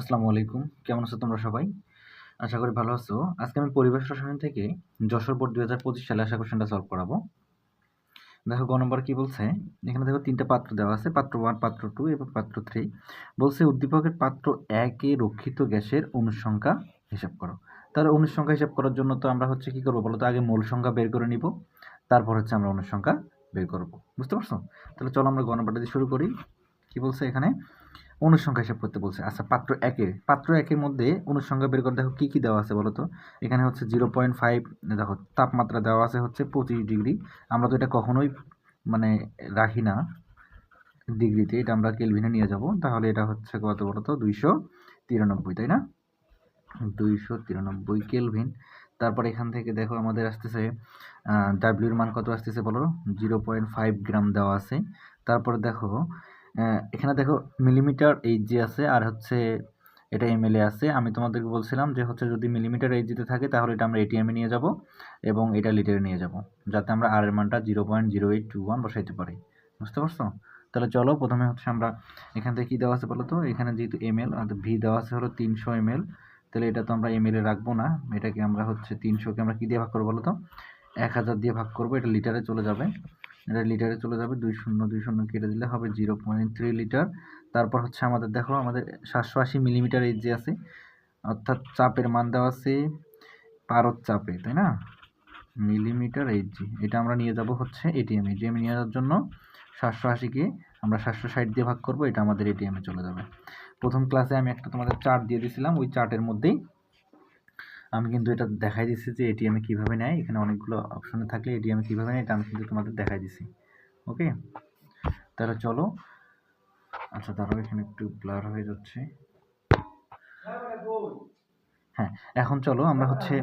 আসসালামু আলাইকুম। কেমন আছো তোমরা সবাই? আশা করি ভালো আছো। আজকে আমি পরিবেশ রসায়ন থেকে যশোর বোর্ড দুই হাজার পঁচিশ সালে আশা কোশ্চেনটা সলভ করাবো। দেখো, গ নম্বর কি বলছে? এখানে দেখো তিনটা পাত্র দেওয়া আছে, পাত্র ওয়ান পাত্র টু এবং পাত্র থ্রি বলছে উদ্দীপকের পাত্র একে রক্ষিত গ্যাসের অনুসংখ্যা হিসাব করো। তাহলে অনুসংখ্যা হিসাব করার জন্য তো আমরা হচ্ছে কী করব বলো তো? আগে মূল সংখ্যা বের করে নিব, তারপর হচ্ছে আমরা অনুসংখ্যা বের করব। বুঝতে পারছ? তাহলে চলো আমরা গ নম্বরটা দিয়ে শুরু করি। কি বলছে এখানে? অনুসংখ্যা হিসাব করতে বলছে। আচ্ছা পাত্র একে পাত্র একের মধ্যে অনুসংখ্যা বের করে দেখো কী কী দেওয়া আছে বলো তো এখানে হচ্ছে জিরো পয়েন্ট ফাইভ, দেখো তাপমাত্রা দেওয়া আছে হচ্ছে পঁচিশ ডিগ্রি। আমরা তো এটা কখনোই মানে রাখি না ডিগ্রিতে, এটা আমরা কেলভিনে নিয়ে যাব। তাহলে এটা হচ্ছে কত বলো তো দুইশো তিরানব্বই, তাই না? দুইশো তিরানব্বই কেলভিন। তারপর এখান থেকে দেখো আমাদের আসতেছে ডাব্লিউর মান কত আসতেছে বলো? জিরো পয়েন্ট ফাইভ গ্রাম দেওয়া আছে। তারপর দেখো এখানে দেখো মিলিমিটার এইচ জি আছে আর হচ্ছে এটা এমএলএ আছে। আমি তোমাদেরকে বলছিলাম যে হচ্ছে যদি মিলিমিটার এইচ জিতে থাকে তাহলে এটা আমরা এটিএমে নিয়ে যাব এবং এটা লিটারে নিয়ে যাব যাতে আমরা আর এর মানটা zero point zero eight two one বসাইতে পারি। বুঝতে পারছ? তাহলে চলো প্রথমে হচ্ছে আমরা এখান থেকে কী দেওয়া আছে বলো তো? এখানে যেহেতু এমএল আর ভি দেওয়া আছে হলো তিনশো এমএল তাহলে এটা তো আমরা এমএলএ রাখব না। এটাকে আমরা হচ্ছে তিনশোকে আমরা কী দিয়ে ভাগ করব বলো তো? এক হাজার দিয়ে ভাগ করব, এটা লিটারে চলে যাবে। এটা লিটারে চলে যাবে, দুই শূন্য দুই শূন্য কেটে দিলে হবে জিরো পয়েন্ট থ্রি লিটার তারপর হচ্ছে আমাদের, দেখো আমাদের সাতশো আশি মিলিমিটার যে আছে, অর্থাৎ চাপের মান দেওয়া আছে পারদ চাপে, তাই না? মিলিমিটার এইচ জি এটা আমরা নিয়ে যাব হচ্ছে এটিএম এটিএম নিয়ে যাওয়ার জন্য সাতশো আশিকে আমরা সাতশো ষাট দিয়ে ভাগ করব, এটা আমাদের এটিএমে চলে যাবে। প্রথম ক্লাসে আমি একটা তোমাদের চার্ট দিয়ে দিয়েছিলাম ওই চার্টের মধ্যেই আমি কিন্তু এটা দেখাই দিচ্ছি যে এটিএমে কীভাবে নেয়। এখানে অনেকগুলো অপশনে থাকলে এটিএমে কীভাবে নেয়, এটা আমি কিন্তু তোমাদের দেখাই দিছি। ওকে তাহলে চলো। আচ্ছা তারপর এখানে একটু ব্লার হয়ে যাচ্ছে। হ্যাঁ এখন চলো আমরা হচ্ছে,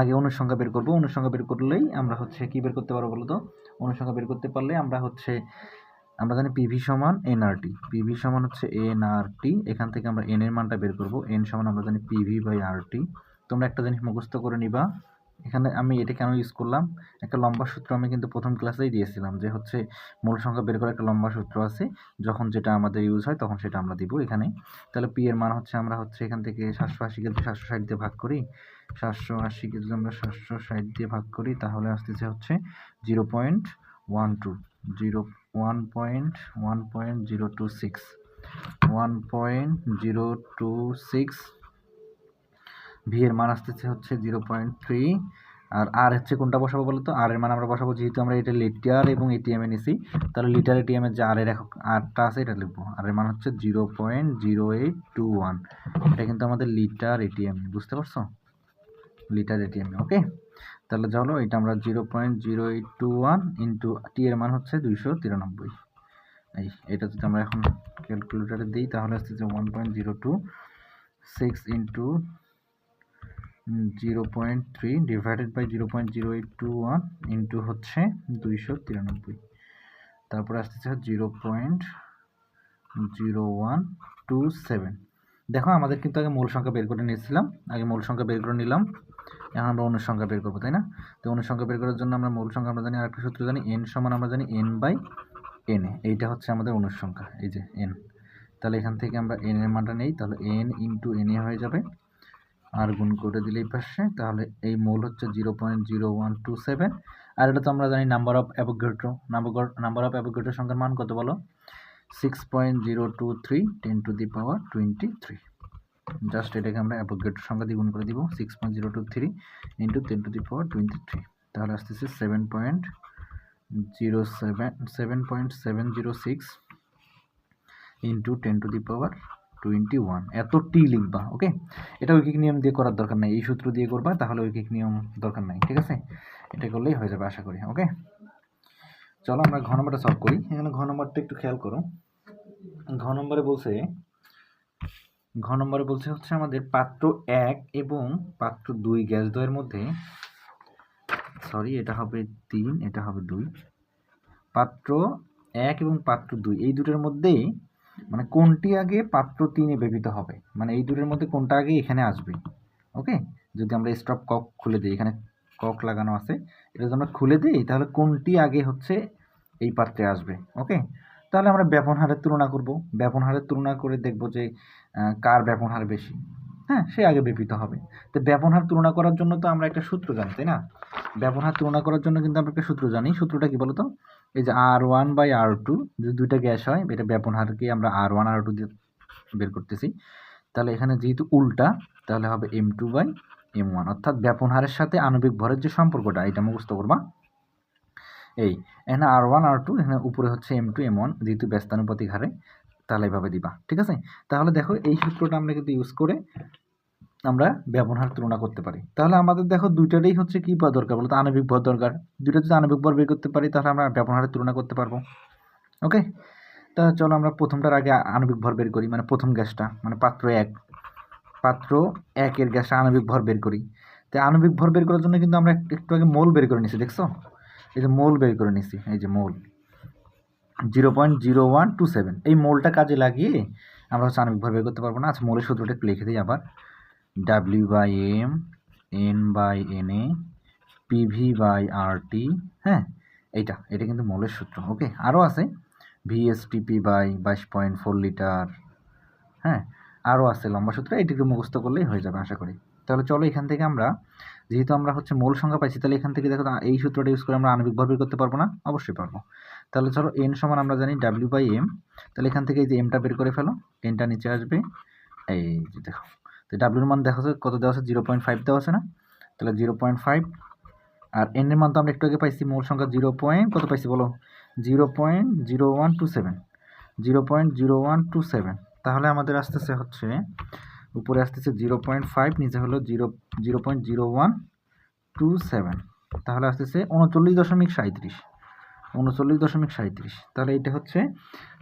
আগে অনুসংখ্যা বের করব। অনুসংখ্যা বের করলেই আমরা হচ্ছে কি বের করতে পারব বলো তো অনুসংখ্যা বের করতে পারলে আমরা হচ্ছে, আমরা জানি পিভি সমান এনআরটি পিভি সমান হচ্ছে এনআরটি এখান থেকে আমরা এন এর মানটা বের করব। এন সমান আমরা জানি পিভি বাই আরটি তোমরা একটা জিনিস মুখস্থ করে নিবা। এখানে আমি এটা কেন ইউজ করলাম? একটা লম্বা সূত্র আমি কিন্তু প্রথম ক্লাসেই দিয়েছিলাম যে হচ্ছে মূল সংখ্যা বের করার একটা লম্বা সূত্র আছে। যখন যেটা আমাদের ইউজ হয় তখন সেটা আমরা দিব এখানে। তাহলে পি এর মান হচ্ছে আমরা হচ্ছে এখান থেকে সাতশো আশিকে যদি সাতশো ষাট দিয়ে ভাগ করি। সাতশো আশিকে যদি আমরা সাতশো ষাট দিয়ে ভাগ করি। তাহলে আসতেছে হচ্ছে zero point one two zero one point one point zero two six one point zero two six V এর মান আসতেছে হচ্ছে জিরো পয়েন্ট থ্রি আর আর হচ্ছে কোনটা বসাবো বলতো? আর এর মান আমরা বসাবো যেহেতু আমরা এটা লিটার এবং এটিএমে নিছি, তাহলে লিটার এটিএমের যে আর এর একক আরটা আছে এটা লিখব। আর এর মান হচ্ছে zero point zero eight two one এটা কিন্তু আমাদের লিটার এটিএম বুঝতে পারছ? লিটার এটিএম ওকে তাহলে চলো এটা আমরা zero point zero eight two one into T এর মান হচ্ছে দুইশো তিরানব্বই। এই, এটা যদি আমরা এখন ক্যালকুলেটারে দিই তাহলে আসছে one point zero two six into zero point three divided by zero point zero eight two one into হচ্ছে দুইশো তিরানব্বই। তারপরে আসতেছে zero point zero one two seven দেখো, আমাদের কিন্তু আগে মূল সংখ্যা বের করে নিয়েছিলাম। আগে মূল সংখ্যা বের করে নিলাম। এখন আমরা অনুসংখ্যা বের করব, তাই না? তো অনুসংখ্যা বের করার জন্য আমরা মূল সংখ্যা আমরা জানি আরেকটা সূত্র জানি এন সমান আমরা জানি এন বাই এন এইটা হচ্ছে আমাদের অনুসংখ্যা এই যে এন তাহলে এখান থেকে আমরা এন এর মানটা নেই, তাহলে এন ইন্টু এন এ হয়ে যাবে আর গুণ করে দিলে এই পাশে, তাহলে এই মূল হচ্ছে zero point zero one two seven আর এটা তো আমরা জানি number of Avogadro number number of অ্যাভোগেট্রোর সংখ্যার মান কত বলো? Six point zero two three ten to the power twenty three just এটাকে আমরা অ্যাভোগেট্রোর সংখ্যা দিয়ে গুণ করে দিব six point zero two three into ten to the power twenty three তাহলে আসতেছে seven point zero seven seven point seven zero six into ten to the power twenty one এত টি লিখবা ওকে এটা ঐকিক নিয়ম দিয়ে করার দরকার নাই। এই সূত্র দিয়ে করবা, তাহলে ঐকিক নিয়ম দরকার নাই, ঠিক আছে? এটা করলেই হয়ে যাবে, আশা করি ওকে চলো আমরা ঘ নম্বরটা সলভ করি। এখানে ঘ নম্বরটা একটু খেয়াল করো। ঘ নম্বরে বলছে, ঘ নম্বরে বলছে হচ্ছে আমাদের পাত্র এক এবং পাত্র দুই গ্যাস দ্বয়ের মধ্যে সরি এটা হবে তিন, এটা হবে দুই। পাত্র এক এবং পাত্র দুই, এই দুটোর মধ্যেই মানে কোনটি আগে পাত্র তিনে ব্যবহৃত হবে? মানে এই দুটোর মধ্যে কোনটা আগে এখানে আসবে? ওকে যদি আমরা স্টপ কক খুলে দিই, এখানে কক লাগানো আছে, এটা যদি আমরা খুলে দিই, তাহলে কোনটি আগে হচ্ছে এই পাত্রে আসবে? ওকে তাহলে আমরা ব্যাপন হারের তুলনা করব। ব্যাপন হারের তুলনা করে দেখব যে কার ব্যাপন হার বেশি। হ্যাঁ সে আগে বিপিত হবে। তো ব্যাপন হার তুলনা করার জন্য তো আমরা একটা সূত্র জানি, তাই না? ব্যাপন হার তুলনা করার জন্য কিন্তু আমরা একটা সূত্র জানি। সূত্রটা কি বলতো? এই যে r one by r two যদি দুইটা গ্যাস হয়, এটা ব্যাপন হারকে আমরা আর ওয়ান আর টু দিয়ে বের করতেছি। তাহলে এখানে যেহেতু উল্টা, তাহলে হবে M two by M one অর্থাৎ ব্যাপন হারের সাথে আণবিক ভরের যে সম্পর্কটা, এটা মুখস্থ করবা। এই, এখানে আর ওয়ান আর টু এখানে উপরে হচ্ছে এম টু এম ওয়ান যেহেতু ব্যস্তানুপাতিক হারে। তাহলে এভাবে দিবা, ঠিক আছে? তাহলে দেখো এই সূত্রটা আমরা কিন্তু ইউজ করে আমরা ব্যবহার তুলনা করতে পারি। তাহলে আমাদের দেখো দুইটারই হচ্ছে কি ভর দরকার বলতো? আণবিক ভর দরকার। দুইটা যদি আণবিক ভর বের করতে পারি, তাহলে আমরা ব্যবহারের তুলনা করতে পারব। ওকে তা চলো আমরা প্রথমটার আগে আণবিক ভর বের করি মানে প্রথম গ্যাসটা মানে পাত্র এক। পাত্র একের গ্যাসটা আণবিক ভর বের করি। তো আণবিক ভর বের করার জন্য কিন্তু আমরা একটু আগে মোল বের করে নিছি, দেখছ? এই যে মোল বের করে নিছি, এই যে mole. Zero point zero one two seven. এই মোলটা কাজে লাগিয়ে আমরা হচ্ছে আণবিক ভর বের করতে পারব না। আচ্ছা মোলের সূত্রটা একটু লিখে দিই আবার। W by M N by N A PV by R T হ্যাঁ? এইটা, এটা কিন্তু মোলের সূত্র, ওকে? আরও আছে। ভিএসটিপি বাই বাইশ পয়েন্ট ফোর লিটার হ্যাঁ? আরও আছে লম্বা সূত্র এটিকে মুখস্থ করলেই হয়ে যাবে, আশা করি। তাহলে চলো এখান থেকে আমরা, যেহেতু আমরা হচ্ছে মোল সংখ্যা পাইছি, তাহলে এখান থেকে দেখো, এই সূত্রটা ইউজ করে আমরা বের করতে পারব না? অবশ্যই পারব। তাহলে চলো এন সমান আমরা জানি ডাব্লিউ বাই এম তাহলে এখান থেকে এই যে এমটা বের করে ফেলো এনটা নিচে আসবে। এই যে দেখো, তো ডাব্লিউর মান দেখা কত দেওয়া আছে? জিরো পয়েন্ট ফাইভ দেওয়া আছে না? তাহলে জিরো পয়েন্ট ফাইভ আর এন এর মান তো আমরা একটু আগে পাইছি, মূল সংখ্যা জিরো পয়েন্ট কত পাইছি বলো? Zero point zero one two seven zero point zero one two seven তাহলে আমাদের আসতেছে হচ্ছে, উপরে আসতেছে জিরো পয়েন্ট ফাইভ নিচে হলো zero zero point zero one two seven তাহলে আসতেছে উনচল্লিশ দশমিক সাঁত্রিশ উনচল্লিশ দশমিক সাঁত্রিশ তাহলে এটা হচ্ছে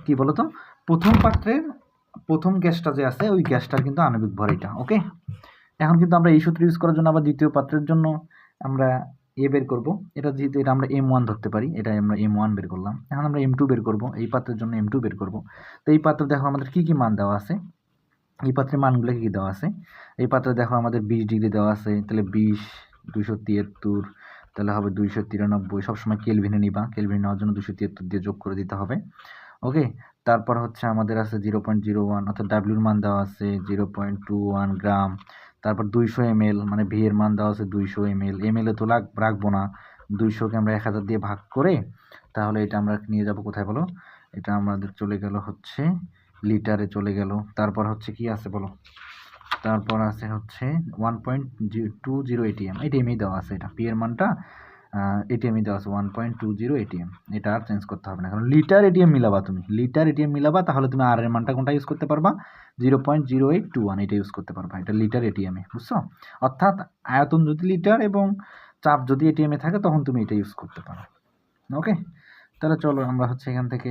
কি বলতো? প্রথম পাত্রের প্রথম গ্যাসটা যে আছে, ওই গ্যাসটার কিন্তু আণবিক ভর এটা ওকে? এখন কিন্তু আমরা এই সূত্র ইউজ করার জন্য আবার দ্বিতীয় পাত্রের জন্য আমরা এ বের করব। এটা যেহেতু এটা আমরা এম ওয়ান ধরতে পারি এটা আমরা এম ওয়ান বের করলাম। এখন আমরা এম টু বের করব, এই পাত্রের জন্য এম টু বের করব। তো এই পাত্রে দেখো আমাদের কী কী মান দেওয়া আছে? এই পাত্রের মানগুলো কী কী দেওয়া আছে? এই পাত্রে দেখো আমাদের বিশ ডিগ্রি দেওয়া আছে, তাহলে বিশ, দুইশো তিয়াত্তর তাহলে হবে দুইশো তিরানব্বই। সবসময় কেলভিনে নিবা। কেলভিনে নেওয়ার জন্য দুশো তিয়াত্তর দিয়ে যোগ করে দিতে হবে। ওকে তারপর হচ্ছে আমাদের আছে জিরো পয়েন্ট জিরো ওয়ান, অর্থাৎ ডাব্লিউর মান দেওয়া আছে zero point two one gram. তারপর দুইশো এম মানে ভি এর মান দেওয়া আছে দুইশো এম এল এম এলে তো লাগ, রাখব না। দুইশোকে আমরা এক হাজার দিয়ে ভাগ করে তাহলে এটা আমরা নিয়ে যাব কোথায় বলো? এটা আমাদের চলে গেল হচ্ছে লিটারে চলে গেল। তারপর হচ্ছে কি আছে বলো? তারপর আছে হচ্ছে one point two zero ATM এটিএমই দেওয়া আছে এটা। পি এর মানটা এটিএমই দেওয়া আছে one point two zero ATM এটা আর চেঞ্জ করতে হবে না। কারণ লিটার এটিএম মিলাবা তুমি। লিটার এটিএম মিলাবা, তাহলে তুমি আর এর মানটা কোনটা ইউজ করতে পারবা? Zero point zero eight two one এটা ইউজ করতে পারবা। এটা লিটার এটিএমে বুঝছ? অর্থাৎ আয়তন যদি লিটার এবং চাপ যদি এটিএমে থাকে, তখন তুমি এটা ইউজ করতে পারো। ওকে তাহলে চলো আমরা হচ্ছে এখান থেকে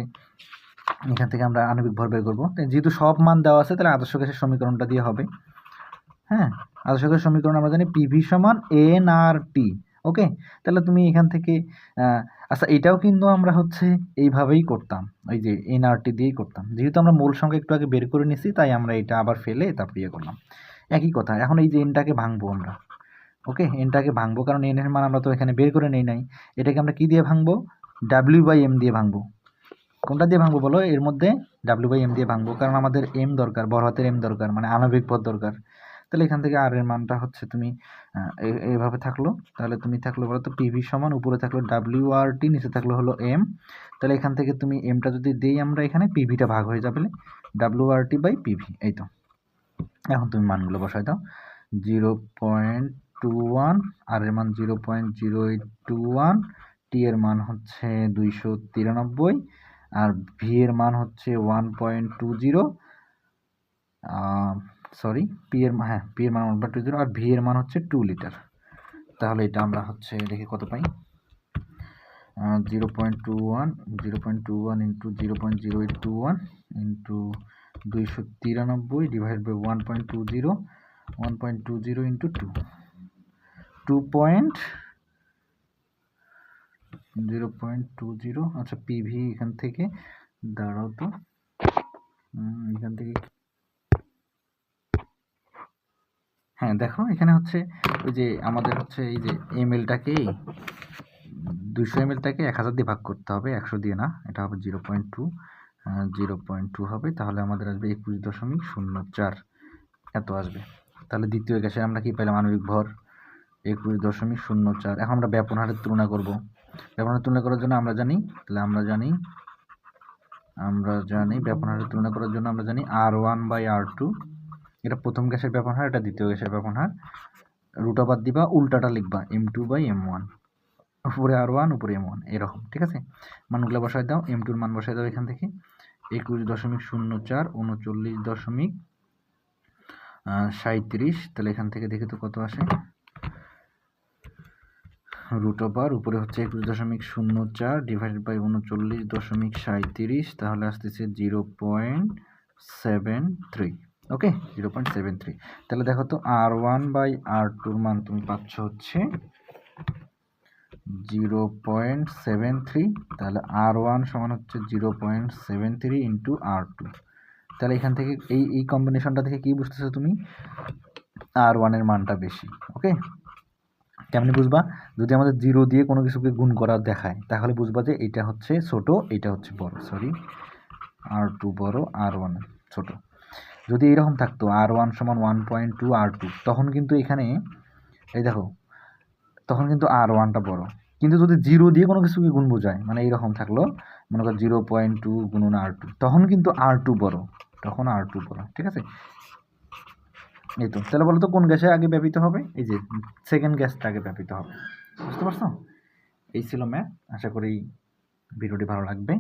এখান থেকে আমরা আণবিক ভর বের করব। যেহেতু সব মান দেওয়া আছে, তাহলে আদর্শ গ্যাসের সমীকরণটা দিয়ে হবে। হ্যাঁ আদর্শ গ্যাসের সমীকরণ আমরা জানি পিভি সমান এন আর টি ওকে তাহলে তুমি এখান থেকে আচ্ছা এটাও কিন্তু আমরা হচ্ছে এইভাবেই করতাম ওই যে এন আর টি দিয়েই করতাম। যেহেতু আমরা মূল সংখ্যা একটু আগে বের করে নিছি, তাই আমরা এটা আবার ফেলে তারপর ইয়ে করলাম। একই কথা, এখন এই যে এনটাকে ভাঙবো আমরা ওকে এনটাকে ভাঙবো, কারণ এন এর মান আমরা তো এখানে বের করে নেই নাই। এটাকে আমরা কি দিয়ে ভাঙবো? ডাব্লিউ বাই এম দিয়ে ভাঙবো। কোনটা দিয়ে ভাঙবো বলো? এর মধ্যে ডাব্লিউ বাই এম দিয়ে ভাঙবো, কারণ আমাদের এম দরকার, বড় হাতের এম দরকার মানে আণবিক পদ দরকার। তাহলে এখান থেকে আর এর মানটা হচ্ছে তুমি আহ, এ- এইভাবে থাকল। তাহলে তুমি থাকল বলো তো পিভি সমান উপরে থাকল ডাব্লিউ আর টি নিচে থাকল হলো এম তাহলে এখান থেকে তুমি এমটা যদি দিই আমরা এখানে পিভিটা ভাগ হয়ে যাবে। W R T by PV এই তো। এখন তুমি মানগুলো বসাই দাও। Zero point two one R এর মান zero point zero eight two one T এর মান হচ্ছে দুইশো তিরানব্বই আর ভি এর মান হচ্ছে one point two zero sorry P এর হ্যাঁ পি এর মান ওয়ান পয়েন্ট টু জিরো আর ভি এর মান হচ্ছে টু লিটার তাহলে এটা আমরা হচ্ছে দেখি কত পাই? Zero point two one zero point two one into zero point zero eight two one into দুইশো তিরানব্বই divide by one point two zero one point two zero into two two point zero point two zero আচ্ছা PV এখান থেকে, দাঁড়াও তো। এখান থেকে হ্যাঁ দেখো, এখানে হচ্ছে ওই যে আমাদের হচ্ছে এই যে এম এলটাকে দুশো এম এলটাকে এক হাজার দিয়ে ভাগ করতে হবে, একশো দিয়ে না, এটা হবে zero point two zero point two হবে, তাহলে আমাদের আসবে একুশ দশমিক শূন্য চার, এত আসবে। তাহলে দ্বিতীয় গ্যাসে আমরা কি পেলাম? আণবিক ভর একুশ দশমিক শূন্য চার, এখন আমরা ব্যাপন হারের তুলনা করব। ব্যাপন হারের তুলনা করার জন্য আমরা জানি, তাহলে আমরা জানি আমরা জানি ব্যাপন হারের তুলনা করার জন্য আমরা জানি r one by r two এটা প্রথম গ্যাসের ব্যাপন হার এটা দ্বিতীয় গ্যাসের ব্যাপন হার রুট আবার দিবা, উল্টাটা লিখবা M two by M one উপরে আর ওয়ান উপরে এম ওয়ান এরকম, ঠিক আছে? মানগুলো বসায় দাও এম টুর মান বসায় দাও এখান থেকে। একুশ দশমিক শূন্য চার, উনচল্লিশ দশমিক সাঁত্রিশ তাহলে এখান থেকে দেখে তো কত আসে? রুট ওভার উপরে হচ্ছে একুশ দশমিক শূন্য চার ডিভাইডেড বাই উনচল্লিশ দশমিক সাঁত্রিশ তাহলে আসতেছে zero point seven three okay? Zero point seven three. তাহলে দেখো তো, আর ওয়ান বাই আর টুর মান তুমি পাচ্ছ হচ্ছে জিরো পয়েন্ট সেভেন থ্রি। তাহলে আর ওয়ান সমান হচ্ছে zero point seven three into r two. তাহলে এখান থেকে এই এই কম্বিনেশনটা থেকে কি বুঝতেছো তুমি? আর ওয়ানের মানটা বেশি, ওকে? কেমনি বুঝবা? যদি আমাদের জিরো দিয়ে কোনো কিছুকে গুণ করা দেখায়, তাহলে বুঝবা যে এটা হচ্ছে ছোট, এটা হচ্ছে বড়। সরি, আর টু বড়, আর ওয়ান ছোট। যদি এরকম থাকতো আর ওয়ান সমান one point two r two তখন কিন্তু এখানে, এই দেখো, তখন কিন্তু আর ওয়ানটা বড়। কিন্তু যদি জিরো দিয়ে কোনো কিছুকে গুণ বোঝায় মানে এইরকম থাকল, মনে করো জিরো পয়েন্ট টু গুণন আর টু তখন কিন্তু আর টু বড়, তখন আর টু বড়, ঠিক আছে? এই তো, তাহলে বলো তো কোন গ্যাসে আগে ব্যবহৃত হবে? এই যে সেকেন্ড গ্যাসটা আগে ব্যবহৃত হবে, বুঝতে পারছ? এই ছিল ম্যাথ আশা করি ভিডিওটি ভালো লাগবে।